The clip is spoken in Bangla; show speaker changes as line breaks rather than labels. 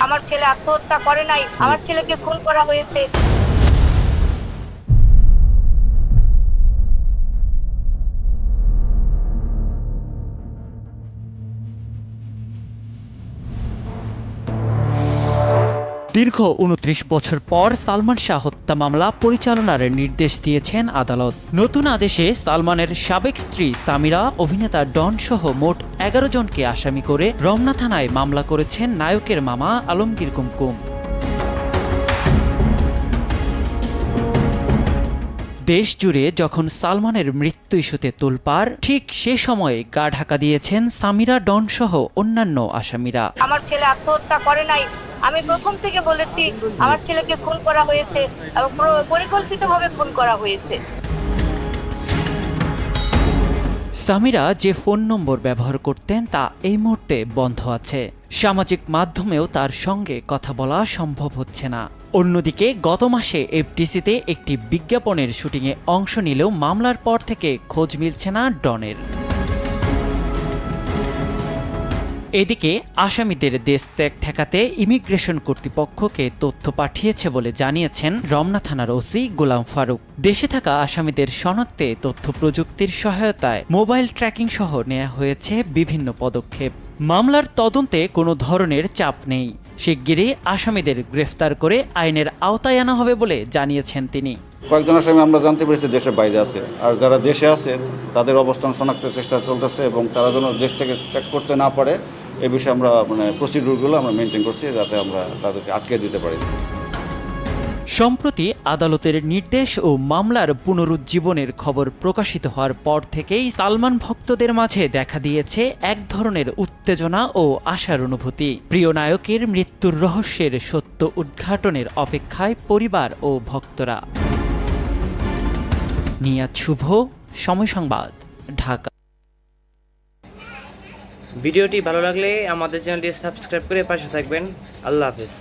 আমার ছেলে আত্মহত্যা করে নাই। আমার ছেলেকে খুন করা হয়েছে।
দীর্ঘ উনত্রিশ বছর পর সালমান শাহ হত্যা মামলা পরিচালনার নির্দেশ দিয়েছেন আদালত। নতুন আদেশে সালমানের সাবেক স্ত্রী সামিরা, অভিনেতা ডন সহ মোট এগারো জনকে আসামি করে রমনা থানায় মামলা করেছেন নায়কের মামা আলমগীর কুমকুম। দেশ জুড়ে যখন সালমানের মৃত্যু ইস্যুতে তোলপাড় ঠিক সে সময়ে গা ঢাকা দিয়েছেন সামিরা ডন সহ অন্যান্য আসামিরা।
আমার ছেলে আত্মহত্যা করে নাই। আমি প্রথম থেকে বলেছি আমার ছেলেকে খুন করা হয়েছে এবং পরিকল্পিতভাবে খুন করা হয়েছে।
সামিরা যে ফোন নম্বর ব্যবহার করতেন তা এই মুহূর্তে বন্ধ আছে। সামাজিক মাধ্যমেও তার সঙ্গে কথা বলা সম্ভব হচ্ছে না। অন্যদিকে, গত মাসে এফটিসিতে একটি বিজ্ঞাপনের শুটিংয়ে অংশ নিলেও মামলার পর থেকে খোঁজ মিলছে না ডনের। এদিকে, আসামিদের দেশ ত্যাগ ঠেকাতে ইমিগ্রেশন কর্তৃপক্ষকে তথ্য পাঠিয়েছে বলে জানিয়েছেন রমনা থানার ওসি গোলাম ফারুক। দেশে থাকা আসামিদের শনাক্তে তথ্য প্রযুক্তির সহায়তায় মোবাইল ট্র্যাকিং সহ নেওয়া হয়েছে বিভিন্ন পদক্ষেপ। মামলার তদন্তে কোনো ধরনের চাপ নেই। শিগগিরই আসামিদের গ্রেফতার করে আইনের আওতায় আনা হবে বলে জানিয়েছেন তিনি।
কয়েকজন আসামি আমরা জানতে পেরেছি দেশের বাইরে আছে। আর যারা দেশে আছে, তাদের অবস্থান শনাক্তের চেষ্টা চলতেছে এবং তারা যেন দেশ থেকে চেক করতে না পারে, এ বিষয়ে আমরা মানে প্রসিডিউরগুলো আমরা মেনটেন করছি যাতে আমরা তাদেরকে আটকে দিতে পারি।
সম্প্রতি আদালতের নির্দেশ ও মামলার পুনরুজ্জীবনের খবর প্রকাশিত হওয়ার পর থেকেই সালমান ভক্তদের মাঝে দেখা দিয়েছে এক ধরনের উত্তেজনা ও আশার অনুভূতি। প্রিয় নায়কের মৃত্যুর রহস্যের সত্য উদ্ঘাটনের অপেক্ষায় পরিবার ও ভক্তরা। নিয়াদ শুভ, সময় সংবাদ, ঢাকা।
ভিডিওটি ভালো লাগলে আমাদের চ্যানেলটি সাবস্ক্রাইব করে পাশে থাকবেন। আল্লাহ হাফেজ।